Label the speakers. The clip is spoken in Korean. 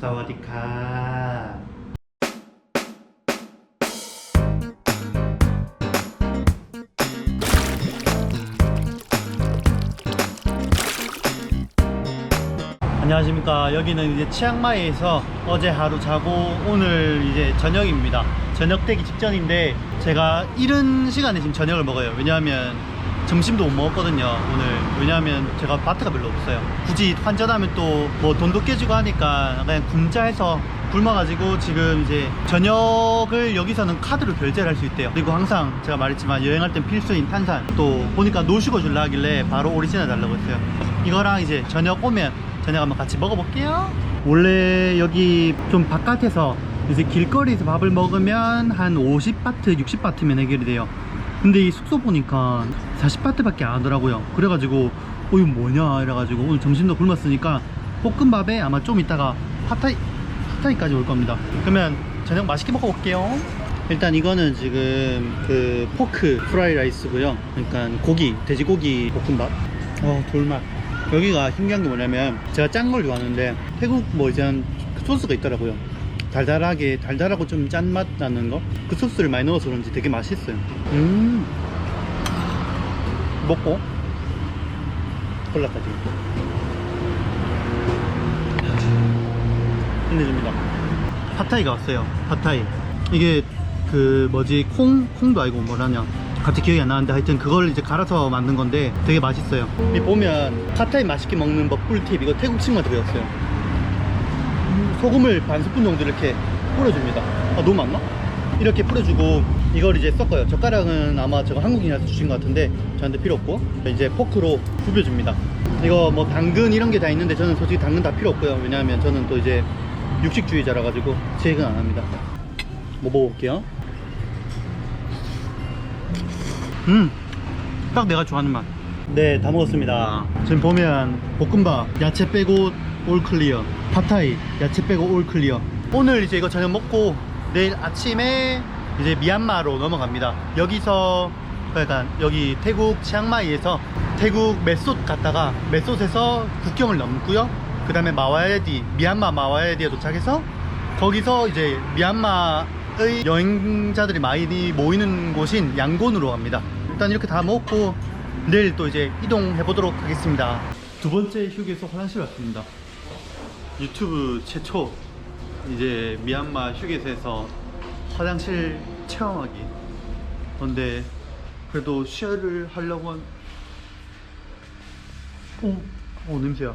Speaker 1: 사와디카. 안녕하십니까. 여기는 이제 치앙마이에서 어제 하루 자고 오늘 이제 저녁입니다. 저녁 되기 직전인데 제가 이른 시간에 지금 저녁을 먹어요. 왜냐하면 점심도 못 먹었거든요. 오늘. 왜냐하면 제가 마트가 별로 없어요. 굳이 환전하면 또 뭐 돈도 깨지고 하니까 그냥 굶자해서 굶어가지고 지금 이제 저녁을 여기서는 카드로 결제를 할 수 있대요. 그리고 항상 제가 말했지만 여행할 땐 필수인 탄산 또 보니까 노시고 줄라 하길래 바로 오리지널 달라고 했어요. 이거랑 이제 저녁 오면 저녁 한번 같이 먹어볼게요. 원래 여기 좀 바깥에서 이제 길거리에서 밥을 먹으면 한 50바트, 60바트면 해결이 돼요. 근데 이 숙소 보니까 40바트 밖에 안 하더라고요. 그래가지고 어 이거 뭐냐 이래가지고 오늘 점심도 굶었으니까 볶음밥에 아마 좀 이따가 팟타이 팟타이까지 올 겁니다. 그러면 저녁 맛있게 먹어볼게요. 일단 이거는 지금 그 포크 프라이 라이스고요. 그러니까 고기, 돼지고기 볶음밥. 어 돌맛. 여기가 신기한 게 뭐냐면 제가 짠 걸 좋아하는데 태국 뭐 이제 그 소스가 있더라고요. 달달하게 달달하고 좀 짠맛 나는 거. 그 소스를 많이 넣어서 그런지 되게 맛있어요. 음. 먹고 콜라까지. 끝내줍니다. 팟타이가 왔어요. 팟타이. 이게 그 뭐지 콩 콩도 아니고 뭐라냐. 갑자기 기억이 안 나는데 하여튼 그걸 이제 갈아서 만든 건데 되게 맛있어요. 이 보면 팟타이 맛있게 먹는 법 꿀팁 이거 태국 친구한테 배웠어요. 음, 소금을 반 스푼 정도 이렇게 뿌려줍니다. 아 너무 많나? 이렇게 뿌려주고 이걸 이제 섞어요. 젓가락은 아마 제가 한국인한테 주신 것 같은데 저한테 필요 없고 이제 포크로 부벼줍니다. 이거 뭐 당근 이런 게 다 있는데 저는 솔직히 당근 다 필요 없고요. 왜냐하면 저는 또 이제 육식주의자라 가지고 제익은 안 합니다. 뭐 먹어볼게요. 음, 딱 내가 좋아하는 맛. 네, 다 먹었습니다. 지금 보면 볶음밥 야채 빼고 올 클리어, 팟타이 야채 빼고 올 클리어. 오늘 이제 이거 저녁 먹고 내일 아침에 이제 미얀마로 넘어갑니다. 여기서 약간 여기 태국 치앙마이에서 태국 메솥 갔다가 메솥에서 국경을 넘고요. 그 다음에 마와에디, 미얀마 마와에디에 도착해서 거기서 이제 미얀마의 여행자들이 많이 모이는 곳인 양곤으로 갑니다. 일단 이렇게 다 먹고 내일 또 이제 이동해 보도록 하겠습니다. 두 번째 휴게소 화장실 왔습니다. 유튜브 최초 이제 미얀마 휴게소에서 화장실 체험하기. 근데 그래도 쉐어를 하려고 한... 어, 어 냄새야.